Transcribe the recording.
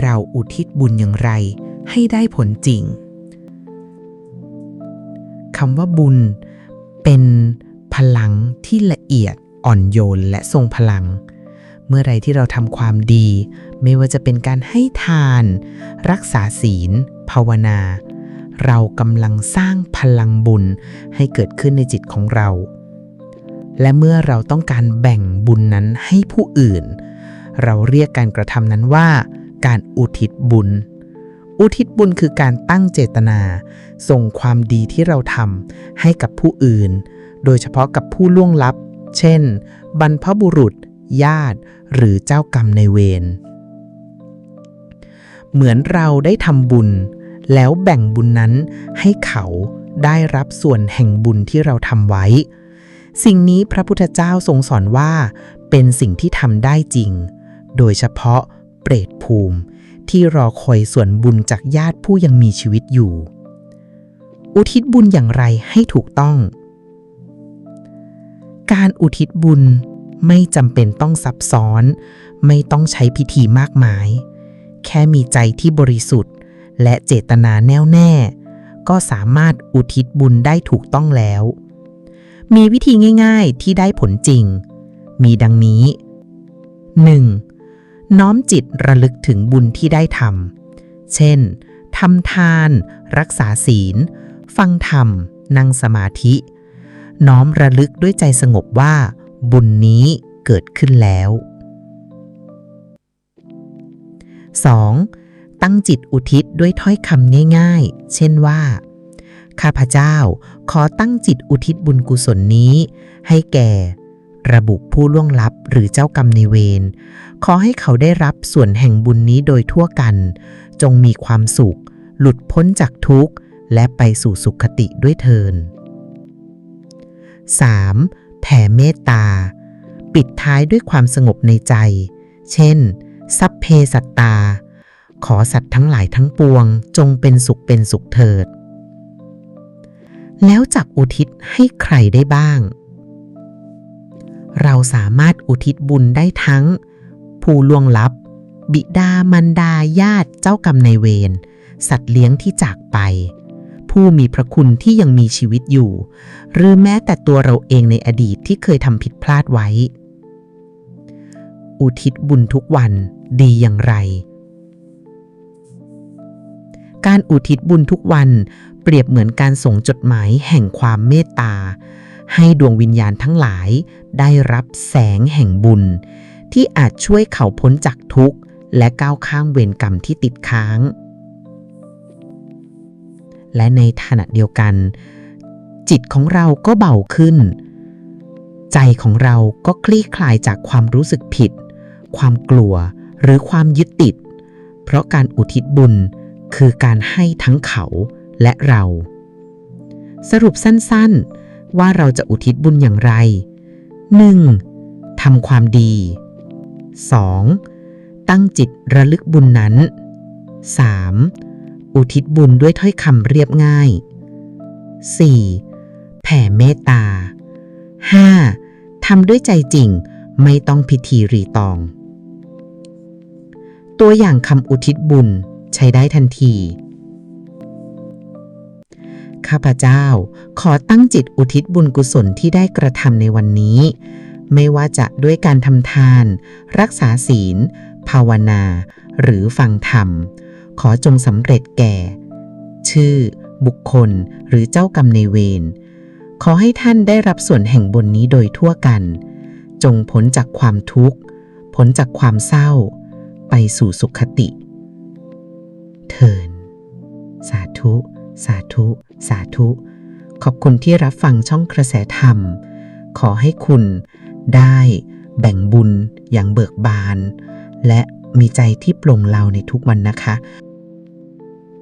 เราอุทิศบุญอย่างไรให้ได้ผลจริงคำว่าบุญเป็นพลังที่ละเอียดอ่อนโยนและทรงพลัง เมื่อไรที่เราทำความดี ไม่ว่าจะเป็นการให้ทาน รักษาศีล ภาวนา เรากำลังสร้างพลังบุญให้เกิดขึ้นในจิตของเรา และเมื่อเราต้องการแบ่งบุญนั้นให้ผู้อื่น เราเรียกการกระทำนั้นว่า การอุทิศบุญ อุทิศบุญคือการตั้งเจตนา ส่งความดีที่เราทำให้กับผู้อื่น โดยเฉพาะกับผู้ล่วงลับ เช่น บรรพบุรุษ ญาติ หรือเจ้ากรรมในเวร เหมือนเราได้ทำบุญ แล้วแบ่งบุญนั้นให้เขาได้รับส่วนแห่งบุญที่เราทำไว้ สิ่งนี้พระพุทธเจ้าทรงสอนว่า เป็นสิ่งที่ทำได้จริง โดยเฉพาะ เปรตภูมิ ที่รอคอยส่วนบุญจากญาติผู้ยังมีชีวิตอยู่ อุทิศบุญอย่างไรให้ถูกต้อง การอุทิศบุญไม่จำเป็นต้องซับซ้อน ไม่ต้องใช้พิธีมากมาย แค่มีใจที่บริสุทธิ์ และเจตนาแน่วแน่ ก็สามารถอุทิศบุญได้ถูกต้องแล้ว มีวิธีง่าย ๆที่ได้ผลจริง มีดังนี้ 1. น้อมจิตระลึกถึงบุญที่ได้ทำ เช่น ทำทาน รักษาศีล ฟังธรรม นั่งสมาธิ น้อมระลึกด้วยใจสงบว่า บุญนี้เกิดขึ้นแล้ว 2. ตั้งจิตอุทิศด้วยถ้อยคำง่าย ๆ เช่นว่า ข้าพเจ้าขอตั้งจิตอุทิศบุญกุศลนี้ ให้แก่ ระบุผู้ล่วงลับหรือเจ้ากรรมในายเวร ขอให้เขาได้รับส่วนแห่งบุญนี้โดยทั่วกัน จงมีความสุข หลุดพ้นจากทุกข์ และไปสู่สุขติด้วยเทิน 3. แผ่เมตตา ปิดท้ายด้วยความสงบในใจ เช่น สัพเพสัตตา ขอสัตว์ทั้งหลายทั้งปวง จงเป็นสุขเป็นสุขเถิด แล้วจักอุทิศให้ใครได้บ้าง เราสามารถอุทิศบุญได้ทั้ง ผู้ล่วงลับ บิดามันดาญาติเจ้ากรรมนายเวร สัตว์เลี้ยงที่จากไป ผู้มีพระคุณที่ยังมีชีวิตอยู่ หรือแม้แต่ตัวเราเองในอดีตที่เคยทำผิดพลาดไว้ อุทิศบุญทุกวันดีอย่างไร การอุทิศบุญทุกวันเปรียบเหมือนการส่งจดหมายแห่งความเมตตา ให้ดวงวิญญาณทั้งหลายได้รับแสงแห่งบุญ ที่อาจช่วยเขาพ้นจากทุกข์ และก้าวข้ามเวรกรรมที่ติดค้าง และในขณะเดียวกัน จิตของเราก็เบาขึ้น ใจของเราก็คลี่คลายจากความรู้สึกผิด ความกลัวหรือความยึดติด เพราะการอุทิศบุญคือการให้ทั้งเขาและเรา สรุปสั้นๆ ว่าเราจะอุทิศบุญอย่างไร 1. ทำความดี 2. ตั้งจิตระลึกบุญนั้น 3. อุทิศบุญด้วยถ้อยคำเรียบง่าย 4. แผ่เมตตา 5. ทำด้วยใจจริงไม่ต้องพิธีรีตอง ตัวอย่างคำอุทิศบุญใช้ได้ทันที ข้าพเจ้า ขอตั้งจิตอุทิศบุญกุศลที่ได้กระทำในวันนี้ ไม่ว่าจะด้วยการทำทาน รักษาศีล ภาวนา หรือฟังธรรม ขอจงสำเร็จแก่ ชื่อ บุคคล หรือเจ้ากรรมในเวร ขอให้ท่านได้รับส่วนแห่งบนนี้โดยทั่วกัน จงพ้นจากความทุกข์ พ้นจากความเศร้า ไปสู่สุขติ เทินสาธุ สาธุ สาธุ ขอบคุณที่รับฟังช่องกระแสธรรม ขอให้คุณได้แบ่งบุญอย่างเบิกบาน และมีใจที่ปลงเราในทุกวันนะคะ